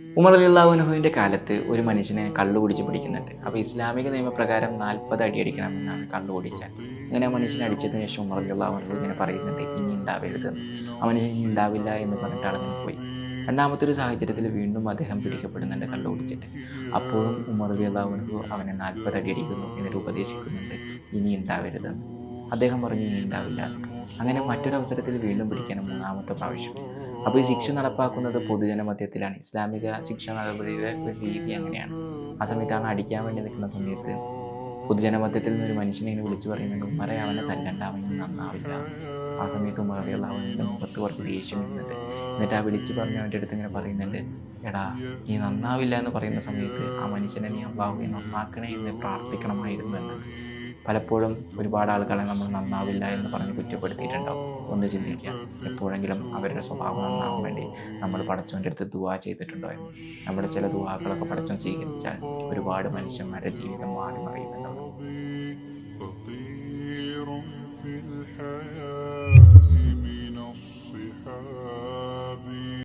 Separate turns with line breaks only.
ഉമർ അലിള്ളാഹുനുഹുവിന്റെ കാലത്ത് ഒരു മനുഷ്യനെ കള്ളു കുടിച്ച് പിടിക്കുന്നുണ്ട്. അപ്പോൾ ഇസ്ലാമിക നിയമപ്രകാരം നാൽപ്പത് അടി അടിക്കണമെന്നാണ് കള്ളു കുടിച്ചാൽ. ഇങ്ങനെ ആ മനുഷ്യനെ അടിച്ചതിന് ശേഷം ഉമർ അലിള്ളാഹുനുഹു ഇങ്ങനെ പറയുന്നുണ്ട് ഇനി ഉണ്ടാവരുത്. ആ മനുഷ്യൻ ഇനി ഉണ്ടാവില്ല എന്ന് പറഞ്ഞിട്ടാണ് അങ്ങനെ പോയി. രണ്ടാമത്തെ ഒരു സാഹചര്യത്തിൽ വീണ്ടും അദ്ദേഹം പിടിക്കപ്പെടുന്നുണ്ട് കള്ളു കുടിച്ചിട്ട്. അപ്പോഴും ഉമർ അലിള്ളാഹുനുഹു അവനെ നാൽപ്പത് അടി അടിക്കുന്നു എന്നിട്ട് ഉപദേശിക്കുന്നുണ്ട് ഇനി ഉണ്ടാവരുത്. അദ്ദേഹം പറഞ്ഞു ഇനി ഉണ്ടാവില്ല. അങ്ങനെ മറ്റൊരവസരത്തിൽ വീണ്ടും പിടിക്കണം മൂന്നാമത്തെ പ്രാവശ്യം. അപ്പോൾ ഈ ശിക്ഷ നടപ്പാക്കുന്നത് പൊതുജനമധ്യത്തിലാണ്. ഇസ്ലാമിക ശിക്ഷ നടപടിയുടെ ഒരു രീതി അങ്ങനെയാണ്. ആ സമയത്താണ് അടിക്കാൻ വേണ്ടി നിൽക്കുന്ന സമയത്ത് പൊതുജനമധ്യത്തിൽ നിന്ന് ഒരു മനുഷ്യനെ ഇങ്ങനെ വിളിച്ചു പറയുന്നുണ്ട് ഉമ്മറെ അവനെ തല്ലണ്ട അവന് നന്നാവില്ല. ആ സമയത്ത് ഉമ്മറിയുള്ള അവന്റെ മുഖത്ത് കുറച്ച് ദേഷ്യം വരുന്നുണ്ട്. എന്നിട്ട് ആ വിളിച്ചു പറഞ്ഞ അവന്റെ അടുത്ത് ഇങ്ങനെ പറയുന്നുണ്ട് എടാ നീ നന്നാവില്ല എന്ന് പറയുന്ന സമയത്ത് ആ മനുഷ്യനെ നീ അമ്പാവുകയും നന്നാക്കണേ എന്ന് പ്രാർത്ഥിക്കണമായിരുന്നു എന്ന്. പലപ്പോഴും ഒരുപാട് ആളുകളെ നമ്മൾ നന്നാവില്ല എന്ന് പറഞ്ഞ് കുറ്റപ്പെടുത്തിയിട്ടുണ്ടാവും. ഒന്ന് ചിന്തിക്കുക. എപ്പോഴെങ്കിലും അവരുടെ സ്വഭാവം നന്നാവാൻ വേണ്ടി നമ്മൾ പടച്ചവന്റെ അടുത്ത് ദുവാ ചെയ്തിട്ടുണ്ടോ നമ്മുടെ ചില ദുവാക്കളൊക്കെ പടച്ചവൻ സ്വീകരിച്ചാൽ ഒരുപാട് മനുഷ്യന്മാരുടെ ജീവിതം മാറി മറിയുന്നുണ്ടാവും